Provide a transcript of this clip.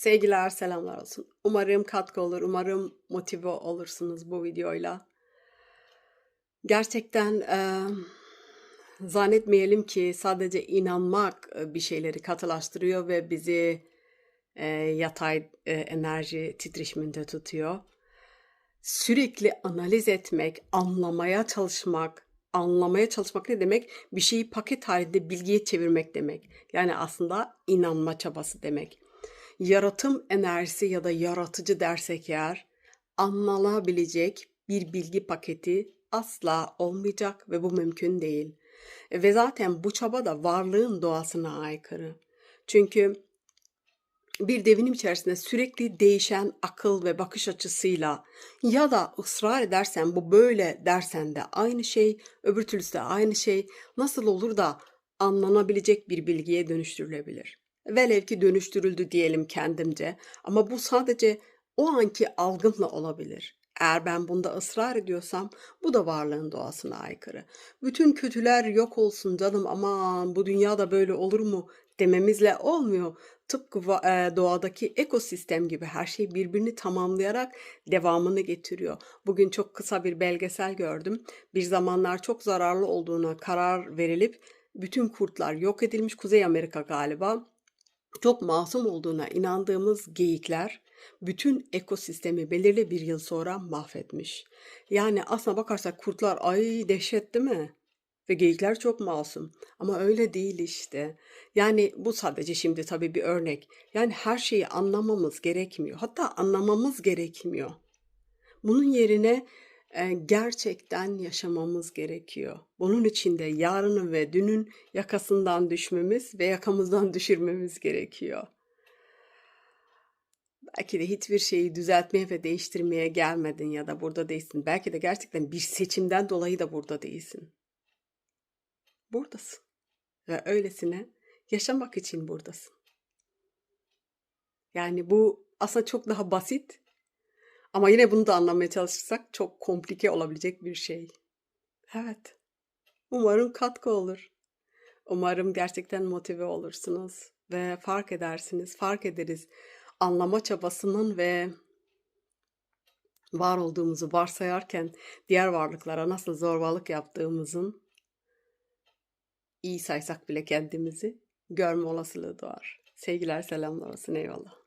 Sevgiler, selamlar olsun. Umarım katkı olur, umarım motive olursunuz bu videoyla. Gerçekten eee, zannetmeyelim ki sadece inanmak e, bir şeyleri katılaştırıyor ve bizi e, yatay e, enerji titreşiminde tutuyor. Sürekli analiz etmek, anlamaya çalışmak, anlamaya çalışmak ne demek? Bir şeyi paket halinde bilgiye çevirmek demek. Yani aslında inanma çabası demek. Yaratım enerjisi ya da yaratıcı dersek eğer anlanabilecek bir bilgi paketi asla olmayacak ve bu mümkün değil. Ve zaten bu çaba da varlığın doğasına aykırı. Çünkü bir devinim içerisinde sürekli değişen akıl ve bakış açısıyla ya da ısrar edersen bu böyle dersen de aynı şey, öbür türlüsü de aynı şey nasıl olur da anlanabilecek bir bilgiye dönüştürülebilir. Velev ki dönüştürüldü diyelim kendimce ama bu sadece o anki algımla olabilir. Eğer ben bunda ısrar ediyorsam bu da varlığın doğasına aykırı. Bütün kötüler yok olsun canım aman bu dünyada böyle olur mu dememizle olmuyor. Tıpkı e, doğadaki ekosistem gibi her şey birbirini tamamlayarak devamını getiriyor. Bugün çok kısa bir belgesel gördüm. Bir zamanlar çok zararlı olduğuna karar verilip bütün kurtlar yok edilmiş Kuzey Amerika galiba çok masum olduğuna inandığımız geyikler bütün ekosistemi belirli bir yıl sonra mahvetmiş. Yani aslına bakarsak kurtlar ay dehşet değil mi? Ve geyikler çok masum. Ama öyle değil işte. Yani bu sadece şimdi tabii bir örnek. Yani her şeyi anlamamız gerekmiyor. Hatta anlamamız gerekmiyor. Bunun yerine gerçekten yaşamamız gerekiyor. Bunun için de yarının ve dünün yakasından düşmemiz ve yakamızdan düşürmemiz gerekiyor. Belki de hiçbir şeyi düzeltmeye ve değiştirmeye gelmedin ya da burada değilsin. Belki de gerçekten bir seçimden dolayı da burada değilsin. Buradasın ve öylesine yaşamak için buradasın. Yani bu aslında çok daha basit ama yine bunu da anlamaya çalışırsak çok komplike olabilecek bir şey. Evet. Umarım katkı olur. Umarım gerçekten motive olursunuz ve fark edersiniz, fark ederiz anlama çabasının ve var olduğumuzu varsayarken diğer varlıklara nasıl zorbalık yaptığımızın iyi saysak bile kendimizi görme olasılığı doğar. Sevgiler selamlar olsun eyvallah.